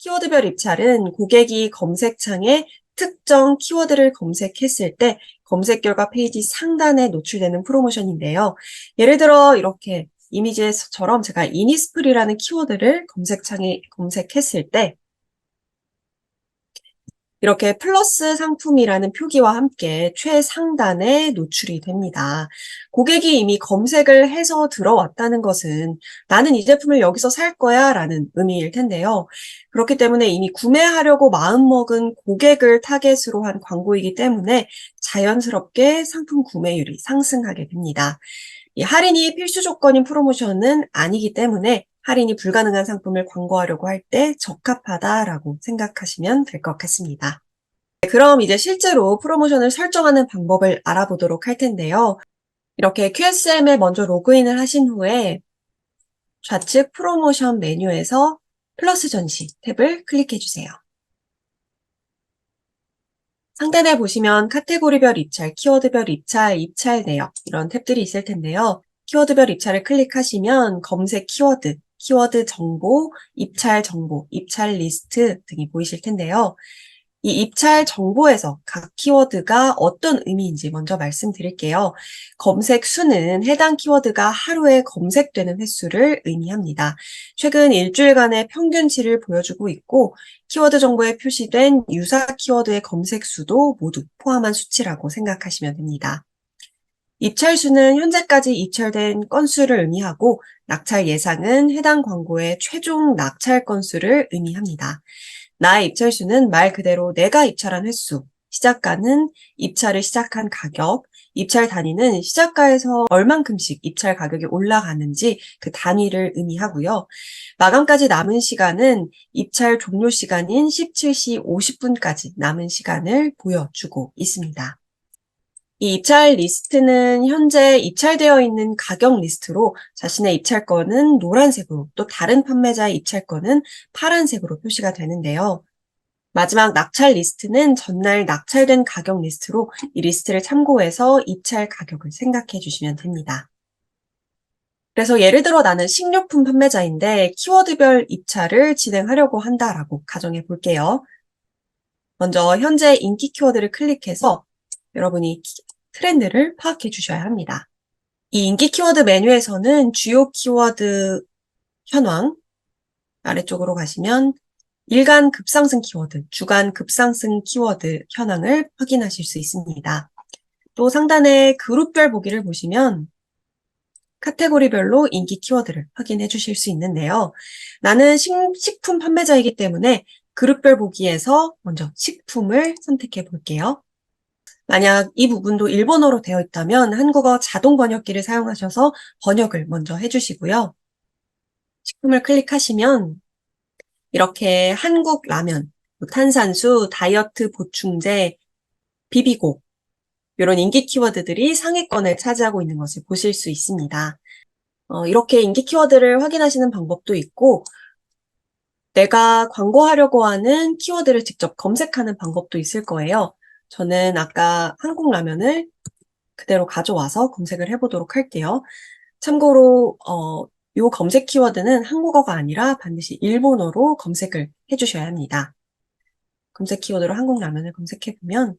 키워드별 입찰은 고객이 검색창에 특정 키워드를 검색했을 때 검색 결과 페이지 상단에 노출되는 프로모션인데요. 예를 들어 이렇게 이미지에서처럼 제가 이니스프리라는 키워드를 검색창에 검색했을 때 이렇게 플러스 상품이라는 표기와 함께 최상단에 노출이 됩니다. 고객이 이미 검색을 해서 들어왔다는 것은 나는 이 제품을 여기서 살 거야 라는 의미일 텐데요. 그렇기 때문에 이미 구매하려고 마음먹은 고객을 타겟으로 한 광고이기 때문에 자연스럽게 상품 구매율이 상승하게 됩니다. 이 할인이 필수 조건인 프로모션은 아니기 때문에 할인이 불가능한 상품을 광고하려고 할 때 적합하다라고 생각하시면 될 것 같습니다. 네, 그럼 이제 실제로 프로모션을 설정하는 방법을 알아보도록 할 텐데요. 이렇게 QSM에 먼저 로그인을 하신 후에 좌측 프로모션 메뉴에서 플러스 전시 탭을 클릭해 주세요. 상단에 보시면 카테고리별 입찰, 키워드별 입찰, 입찰 내역 이런 탭들이 있을 텐데요. 키워드별 입찰을 클릭하시면 검색 키워드, 키워드 정보, 입찰 정보, 입찰 리스트 등이 보이실 텐데요. 이 입찰 정보에서 각 키워드가 어떤 의미인지 먼저 말씀드릴게요. 검색 수는 해당 키워드가 하루에 검색되는 횟수를 의미합니다. 최근 일주일간의 평균치를 보여주고 있고 키워드 정보에 표시된 유사 키워드의 검색 수도 모두 포함한 수치라고 생각하시면 됩니다. 입찰 수는 현재까지 입찰된 건수를 의미하고 낙찰 예상은 해당 광고의 최종 낙찰 건수를 의미합니다. 나의 입찰 수는 말 그대로 내가 입찰한 횟수, 시작가는 입찰을 시작한 가격, 입찰 단위는 시작가에서 얼만큼씩 입찰 가격이 올라가는지 그 단위를 의미하고요. 마감까지 남은 시간은 입찰 종료 시간인 17시 50분까지 남은 시간을 보여주고 있습니다. 이 입찰 리스트는 현재 입찰되어 있는 가격 리스트로 자신의 입찰권은 노란색으로 또 다른 판매자의 입찰권은 파란색으로 표시가 되는데요. 마지막 낙찰 리스트는 전날 낙찰된 가격 리스트로 이 리스트를 참고해서 입찰 가격을 생각해 주시면 됩니다. 그래서 예를 들어 나는 식료품 판매자인데 키워드별 입찰을 진행하려고 한다라고 가정해 볼게요. 먼저 현재 인기 키워드를 클릭해서 여러분이 트렌드를 파악해 주셔야 합니다. 이 인기 키워드 메뉴에서는 주요 키워드 현황 아래쪽으로 가시면 일간 급상승 키워드, 주간 급상승 키워드 현황을 확인하실 수 있습니다. 또 상단에 그룹별 보기를 보시면 카테고리별로 인기 키워드를 확인해 주실 수 있는데요. 나는 식, 식품 판매자이기 때문에 그룹별 보기에서 먼저 식품을 선택해 볼게요. 만약 이 부분도 일본어로 되어 있다면 한국어 자동 번역기를 사용하셔서 번역을 먼저 해주시고요. 식품을 클릭하시면 이렇게 한국 라면, 뭐 탄산수, 다이어트 보충제, 비비고 이런 인기 키워드들이 상위권을 차지하고 있는 것을 보실 수 있습니다. 어, 이렇게 인기 키워드를 확인하시는 방법도 있고 내가 광고하려고 하는 키워드를 직접 검색하는 방법도 있을 거예요. 저는 아까 한국 라면을 그대로 가져와서 검색을 해보도록 할게요. 참고로 어, 요 검색 키워드는 한국어가 아니라 반드시 일본어로 검색을 해주셔야 합니다. 검색 키워드로 한국 라면을 검색해보면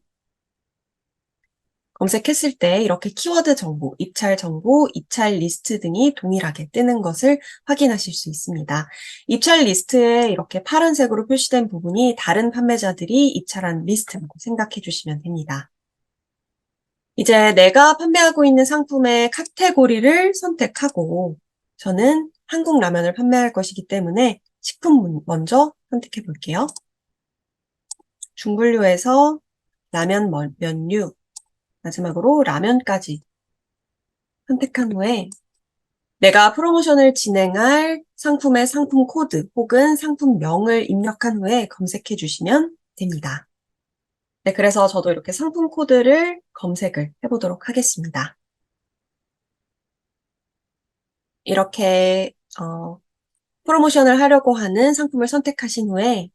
검색했을 때 이렇게 키워드 정보, 입찰 정보, 입찰 리스트 등이 동일하게 뜨는 것을 확인하실 수 있습니다. 입찰 리스트에 이렇게 파란색으로 표시된 부분이 다른 판매자들이 입찰한 리스트라고 생각해 주시면 됩니다. 이제 내가 판매하고 있는 상품의 카테고리를 선택하고 저는 한국 라면을 판매할 것이기 때문에 식품 먼저 선택해 볼게요. 중분류에서 라면 면류 마지막으로 라면까지 선택한 후에 내가 프로모션을 진행할 상품의 상품 코드 혹은 상품명을 입력한 후에 검색해 주시면 됩니다. 네, 그래서 저도 이렇게 상품 코드를 검색을 해보도록 하겠습니다. 이렇게 어, 프로모션을 하려고 하는 상품을 선택하신 후에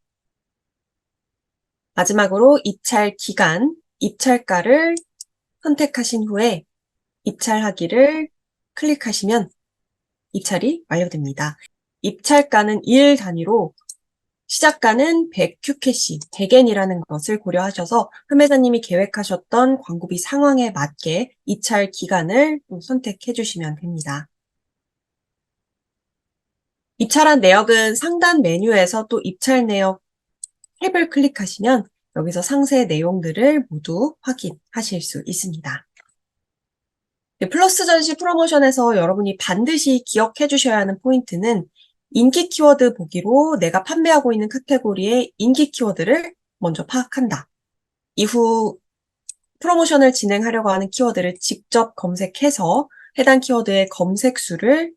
마지막으로 입찰 기간, 입찰가를 선택하신 후에 입찰하기를 클릭하시면 입찰이 완료됩니다. 입찰가는 일 단위로 시작가는 100QCC, 100엔이라는 것을 고려하셔서 판매자님이 계획하셨던 광고비 상황에 맞게 입찰 기간을 또 선택해 주시면 됩니다. 입찰한 내역은 상단 메뉴에서 또 입찰 내역 탭을 클릭하시면 여기서 상세 내용들을 모두 확인하실 수 있습니다. 네, 플러스 전시 프로모션에서 여러분이 반드시 기억해 주셔야 하는 포인트는 인기 키워드 보기로 내가 판매하고 있는 카테고리의 인기 키워드를 먼저 파악한다. 이후 프로모션을 진행하려고 하는 키워드를 직접 검색해서 해당 키워드의 검색 수를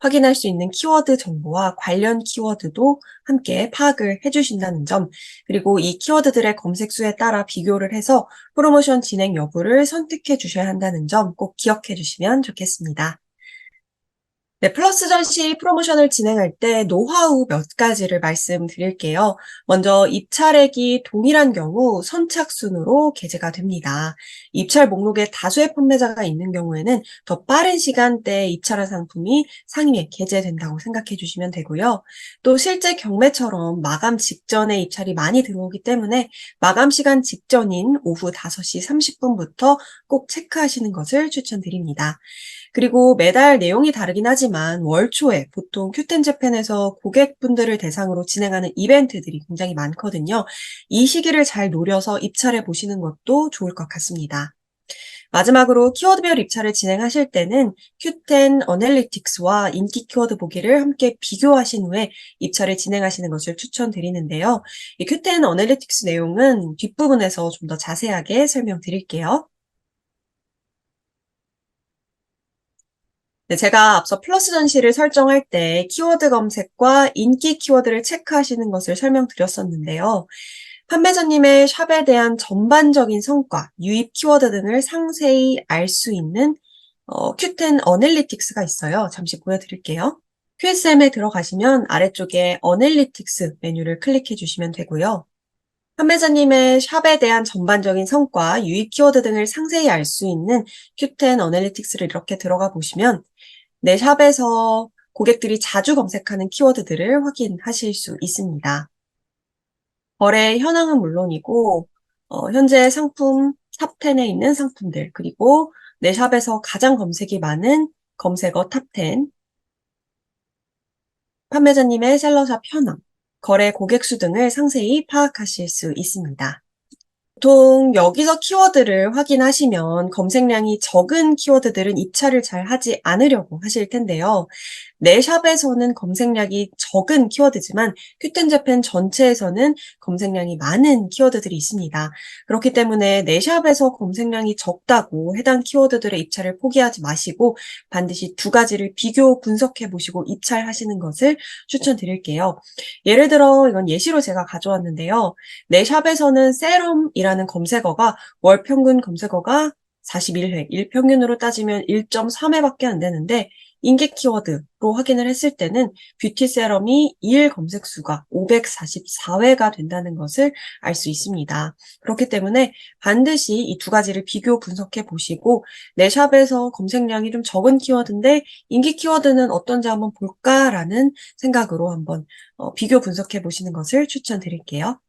확인할 수 있는 키워드 정보와 관련 키워드도 함께 파악을 해주신다는 점, 그리고 이 키워드들의 검색 수에 따라 비교를 해서 프로모션 진행 여부를 선택해 주셔야 한다는 점 꼭 기억해 주시면 좋겠습니다. 네, 플러스 전시 프로모션을 진행할 때 노하우 몇 가지를 말씀드릴게요. 먼저 입찰액이 동일한 경우 선착순으로 게재가 됩니다. 입찰 목록에 다수의 판매자가 있는 경우에는 더 빠른 시간대에 입찰한 상품이 상위에 게재된다고 생각해 주시면 되고요. 또 실제 경매처럼 마감 직전에 입찰이 많이 들어오기 때문에 마감 시간 직전인 오후 5시 30분부터 꼭 체크하시는 것을 추천드립니다. 그리고 매달 내용이 다르긴 하지만 월 초에 보통 큐텐 재팬에서 고객분들을 대상으로 진행하는 이벤트들이 굉장히 많거든요. 이 시기를 잘 노려서 입찰해 보시는 것도 좋을 것 같습니다. 마지막으로 키워드별 입찰을 진행하실 때는 Q10 어널리틱스와 인기 키워드 보기를 함께 비교하신 후에 입찰을 진행하시는 것을 추천드리는데요. 이 Q10 어널리틱스 내용은 뒷부분에서 좀 더 자세하게 설명드릴게요. 네, 제가 앞서 플러스 전시를 설정할 때 키워드 검색과 인기 키워드를 체크하시는 것을 설명드렸었는데요. 판매자님의 샵에 대한 전반적인 성과, 유입 키워드 등을 상세히 알 수 있는 어, Q10 어널리틱스가 있어요. 잠시 보여드릴게요. QSM에 들어가시면 아래쪽에 어널리틱스 메뉴를 클릭해 주시면 되고요. 판매자님의 샵에 대한 전반적인 성과, 유입 키워드 등을 상세히 알 수 있는 Q10 어널리틱스를 이렇게 들어가 보시면 내 샵에서 고객들이 자주 검색하는 키워드들을 확인하실 수 있습니다. 거래 현황은 물론이고 어, 현재 상품 탑10에 있는 상품들 그리고 내 샵에서 가장 검색이 많은 검색어 탑10 판매자님의 셀러샵 현황 거래 고객 수 등을 상세히 파악하실 수 있습니다. 보통 여기서 키워드를 확인하시면 검색량이 적은 키워드들은 입찰을 잘 하지 않으려고 하실 텐데요. 내 샵에서는 검색량이 적은 키워드지만 큐텐 재팬 전체에서는 검색량이 많은 키워드들이 있습니다. 그렇기 때문에 내 샵에서 검색량이 적다고 해당 키워드들의 입찰을 포기하지 마시고 반드시 두 가지를 비교 분석해 보시고 입찰하시는 것을 추천드릴게요. 예를 들어 이건 예시로 제가 가져왔는데요. 내 샵에서는 세럼이라는 검색어가 월 평균 검색어가 41회, 일평균으로 따지면 1.3회밖에 안 되는데 인기 키워드로 확인을 했을 때는 뷰티 세럼이 2일 검색 수가 544회가 된다는 것을 알 수 있습니다. 그렇기 때문에 반드시 이 두 가지를 비교 분석해 보시고 내 샵에서 검색량이 좀 적은 키워드인데 인기 키워드는 어떤지 한번 볼까라는 생각으로 한번 어, 비교 분석해 보시는 것을 추천드릴게요.